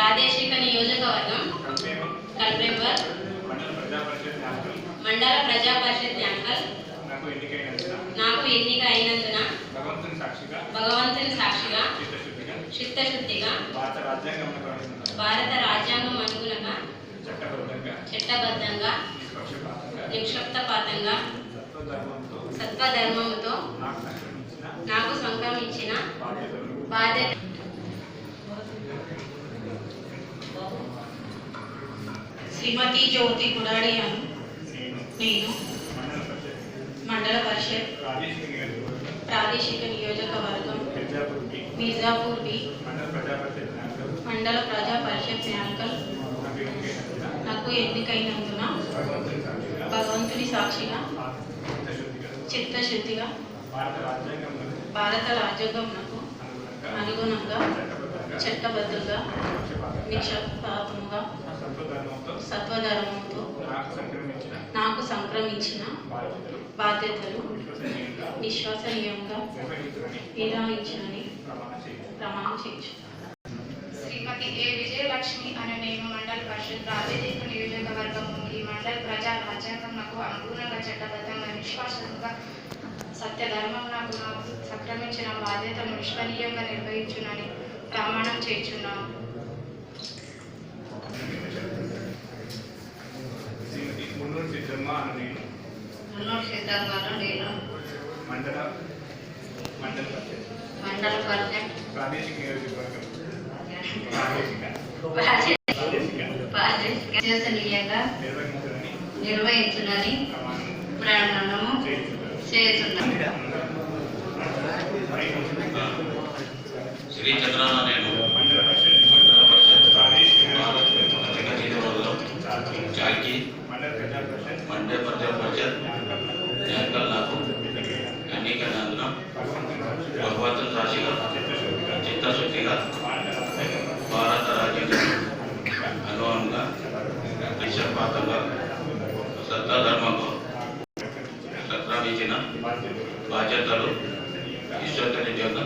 ప్రాదేశిక నియోజకవర్గం కల్పేమం కల్పేంబర్ మండల ప్రజా పరిషత్ యాంకల్ నాకు ఎన్నిక అయినందున భగవంతుని సాక్షిగా చిత్తశుద్ధిగా భారత రాజ్యాంగం అనుగుణంగా చట్టబద్ధంగా చట్టబద్ధంగా నిక్షిప్తపాతంగా సత్వధర్మంతో సత్వధర్మముతో నాకు సంక్రమించిన బాధ్యత శ్రీమతి జ్యోతి కుడాడి అను. నేను. మండల పరిషత్. ప్రాదేశిక నియోజకవర్గం. మిర్జాపూర్ బి. మండల ప్రజా పరిషత్ యాంకల్ నాకు ఎన్నికైనందున నాకు ఎన్నికైనందున భగవంతుని సాక్షిగా. చిత్తశుద్ధిగా. భారత రాజ్యాంగం భారత రాజ్యాంగంకు అనుగుణంగా చట్టబద్ధంగా నిక్షపాతంగా సత్వధర్మంతో నాకు సంక్రమించిన బాధ్యతలు విశ్వసనీయంగా నిర్వహించని ప్రమాణ చేయించు. శ్రీమతి ఏ విజయలక్ష్మి అనే నేను మండల పరిషత్ ప్రాదేశిక నియోజకవర్గము ఈ మండల ప్రజా రాజ్యాంగంకు అనుగుణంగా చట్టబద్ధంగా నిష్పాసంగా సత్యధర్మం నాకు నాకు సంక్రమించిన బాధ్యతను విశ్వనీయంగా నిర్వహించునని ప్రమాణం శ్రీమతి మున్నూరు సిద్ధమ్మ అని మున్నూరు నేను మండల మండల మండల పరిషత్ ప్రాదేశిక నియోజకవర్గం ప్రాదేశిక నిర్వహించునని ప్రాణము చేస్తున్నాను. శ్రీ నేను మండల పరిషత్ మండల పరిషత్ ప్రాదేశిక నియోజకవర్గం పత్రిక నియోజకవర్గం చాకి చాకి మండల ప్రజా పరిషత్ మండే ప్రజా పరిషత్ నాకు ఎన్నికైన భగవంతుని సాక్షిగా చిత్తశుద్ధిగా భారత రాజ్యాంగం భారత రాజ్యాంగం అనుగుణంగా నిక్షపాతంగా సత్తాధర్మంతో సంక్రమించిన బాధ్యతలు బాధ్యతలు విశ్వసనీయంగా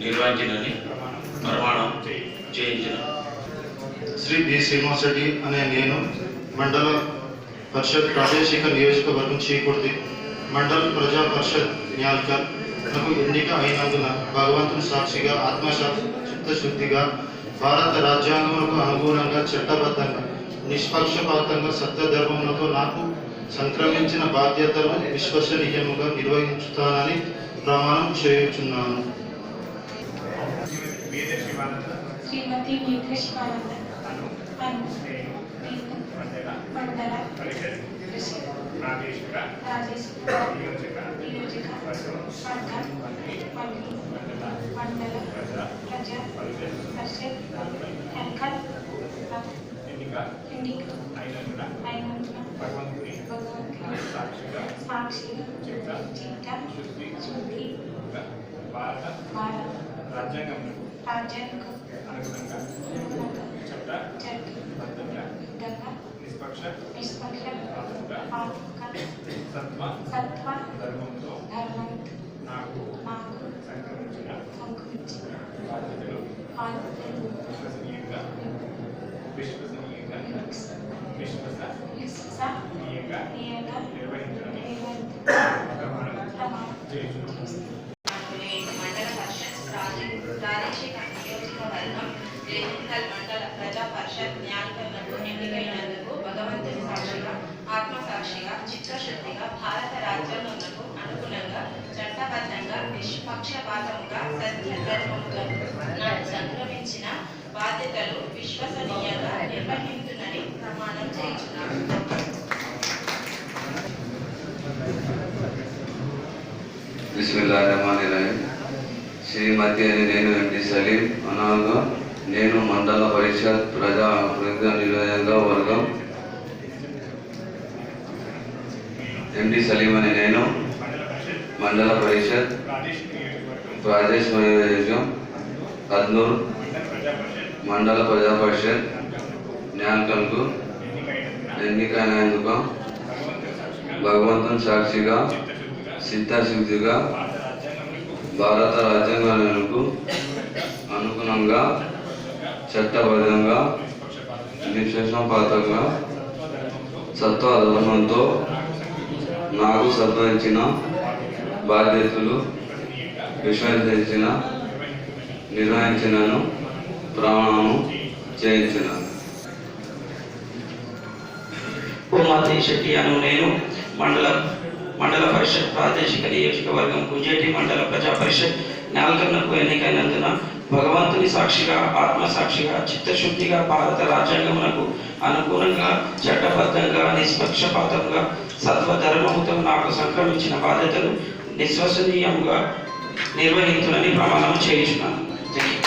నిర్వహించినని ప్రమాణం చేయించిన శ్రీ బి శ్రీనివాసరెడ్డి అనే నేను మండల పరిషత్ ప్రాదేశిక నియోజకవర్గం చీకుర్తి. మండల ప్రజా పరిషత్ న్యాల్కర్ నాకు ఎన్నిక అయినందున భగవంతుని సాక్షిగా ఆత్మశా చిత్తశుద్ధిగా భారత రాజ్యాంగములకు అనుగుణంగా చట్టబద్ధంగా నిష్పక్షపాతంగా సత్యధర్మములతో నాకు సంక్రమించిన బాధ్యతలు విశ్వసనీయముగా నిర్వహించుతానని ప్రమాణం చేయుచున్నాను. శ్రీమతి వేద శివానంద శ్రీమతి నీకృష్ణానంద అను అను నేను నేను మండల మండల పరిషత్ పరిషత్ ప్రాదేశిక ప్రాదేశిక నియోజక నియోజకవర్గం మళ్ళీ మళ్ళీ మండల మండల ప్రజా ప్రజా పరిషత్ పరిషత్ యాంకర్ ఎన్నిక ఎన్నిక అయినందున అయినందున భగవంతుని భగవంతుని సాక్షిగా సాక్షి చిత్త చిత్త శుద్ధి శుద్ధి భారత భారత రాజ్యాంగంలో రాజ్యాంగ అనుగుణంగా చట్ట బద్ధంగా విధంగా నిష్పక్ష నిష్పక్ష పాతంగా పాత్ర సత్వ సత్వ ధర్మంతో ధర్మం నాకు నాకు సంక్రమించిన సంకరించిన బాధ్యతలు బాధ్యతలు విశ్వసనీయంగా విశ్వసనీయంగా విశ్వసనీయంగా విశ్వసనీయంగా నిర్వహించడానికి నిర్వహించడం ప్రమాణం ప్రమాణం చేస్తున్నాను నేను మండల పరిషత్ ప్రాదే- ప్రాదేశిక నియోజకవర్గం రేణికల్ మండల ప్రజా పరిషత్ న్యాయకర్లకు ఎన్నికైనందుకు భగవంతుని సాక్షిగా ఆత్మసాక్షిగా చిత్తశుద్ధిగా భారత రాజ్యాంగములకు అనుగుణంగా చట్టబద్ధంగా నిష్పక్షపాతంగా సత్యధర్మముగా నాకు సంక్రమించిన బాధ్యతలు విశ్వసనీయంగా నిర్వహించునని ప్రమాణం చేయించున్నాను శ్రీమతి అని నేను ఎండి సలీం. అనగా నేను మండల పరిషత్ ప్రజా ప్రజా వర్గం. ఎండి సలీం అని నేను మండల పరిషత్ మండల ప్రాదేశిక నియోజకవర్గం నియోజకం కర్నూలు మండల ప్రజా పరిషత్ మండల ఎన్నికైనందుకు భగవంతుని సాక్షిగా సిద్ధశుద్ధిగా భారత రాజ్యాంగంలో రాజ్యాంగాలకు అనుగుణంగా చట్టబద్ధంగా నిష్పక్షపాతంగా నిష్పక్షపాతంగా సత్వధర్మంతో నాకు సంబంధించిన బాధ్యతలు విశ్వసించిన నిర్వహించినను ప్రమాణం చేయించినాను శెట్టి అను నేను మండల మండల పరిషత్ ప్రాదేశిక నియోజకవర్గం గుంజేటి మండల ప్రజా పరిషత్ నాలుగన్నకు ఎన్నికైనందున భగవంతుని సాక్షిగా ఆత్మ సాక్షిగా చిత్తశుద్ధిగా భారత రాజ్యాంగమునకు అనుగుణంగా చట్టబద్ధంగా నిష్పక్షపాతంగా సత్వధర్మముతో నాకు సంక్రమించిన బాధ్యతలు విశ్వసనీయంగా నిర్వహించునని ప్రమాణం చేయించున్నాను జై హింద్.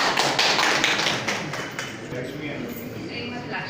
లక్ష్మి అని శ్రీమతి లక్ష్మీ మండల పరిషత్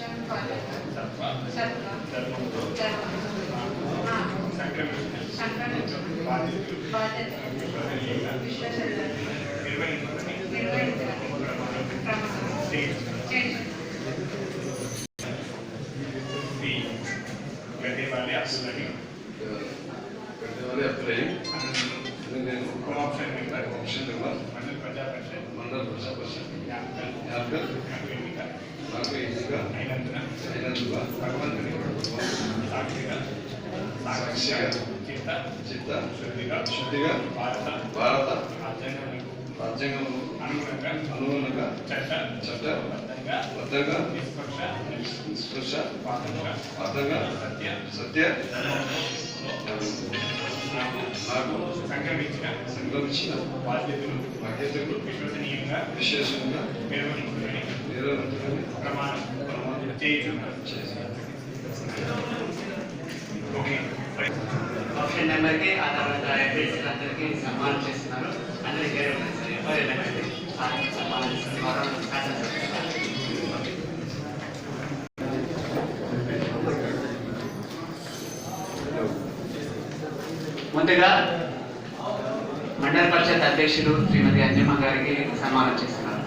ఆప్షన్ నెంబర్ మండల ప్రజా పరిషత్ మండల ప్రజా పరిషత్ జ్ఞాపకం యాభై నాకు ఎన్నిక అయినందున అయినందున భగవంతుని సాక్షిగా సాక్షిగా చిత్త చిత్త శుద్ధిగా శుద్ధిగా భారత భారత రాజ్యాంగానికి రాజ్యాంగం అనుగుణంగా అనుగుణంగా చట్ట చట్టబద్ధంగా బద్ధంగా నిష్పక్ష నిష్పక్ష పాతంగా పాతంగా సత్య సత్య నాకు సంక్రమించిన సంక్రమించిన బాధ్యతలు బాధ్యతలు విశ్వసనీయంగా విశేషంగా నిర్వహించుకుని నిర్వహించుకొని ప్రమాణం చేయించున్నాను ఓకే. ఆప్షన్ నెంబర్కి ఆ తర్వాత అడ్రస్ అందరికీ సన్మానం చేస్తున్నారు. అందరికీ సార్ సన్మానం చేస్తున్నారు గౌరవం శాసనసభ్యులు. ముందుగా మండల పరిషత్ అధ్యక్షులు శ్రీమతి అంజమ్మ గారికి సన్మానం చేస్తున్నారు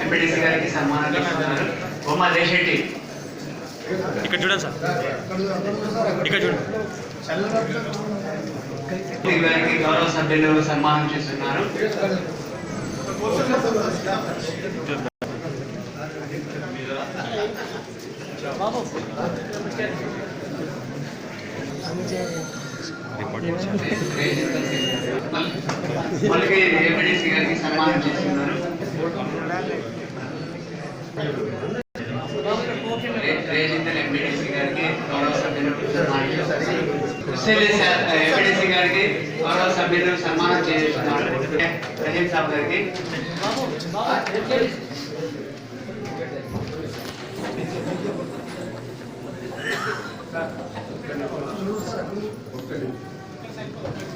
ఎంపీడీసీ గారికి సన్మానం చేస్తున్నారు బొమ్మ ఇక్కడ చూడండి సార్. ఇక్కడ చూడండి. గారికి గౌరవ సభ్యులు సన్మానం చేస్తున్నారు వాళ్ళకి ఎంపీడీసీ గారికి సన్మానం చేస్తున్నారు రేజిందర్ ఎంపీడీసీ గారికి గౌరవ సభ్యులు సన్మానం చేస్తున్నారు ఎంపీడీసీ గారికి గౌరవ సభ్యులు సన్మానం చేస్తున్నారు రహీం సాబ్ గారికి Perfeito.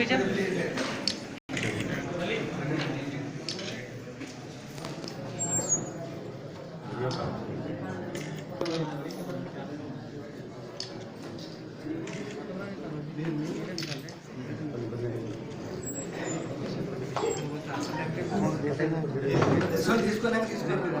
पीछे सर जिसको ना किसको ना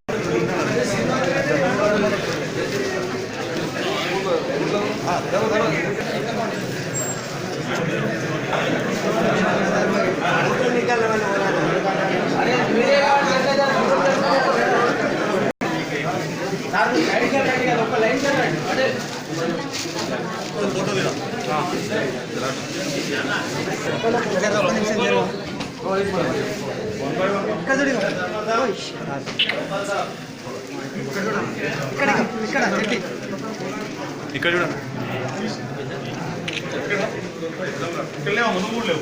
ఇక్కడ చూడండి. ఇక్కడ లేవు ముందు కూడా లేవు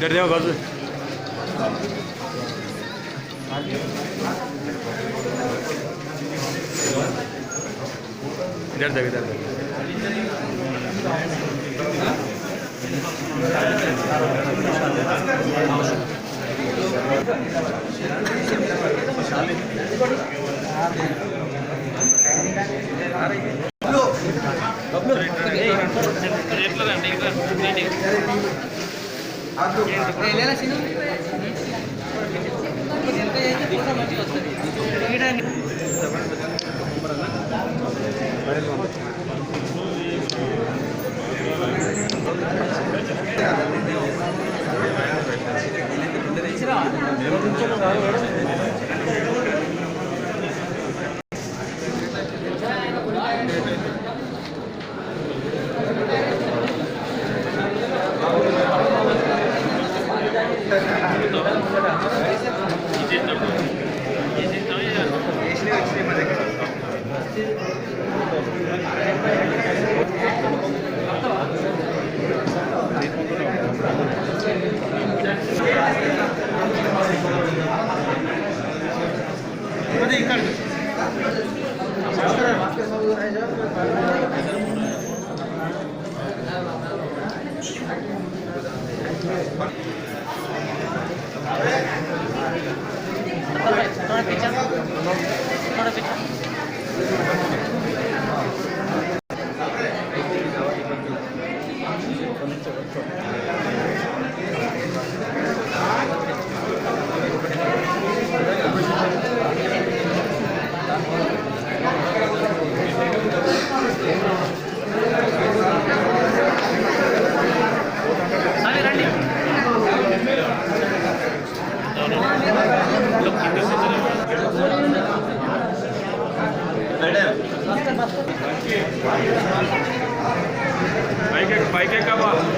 Derdine bak Azı. Gider de gider de. Thank you. Madam 我们走了。vai que acabar.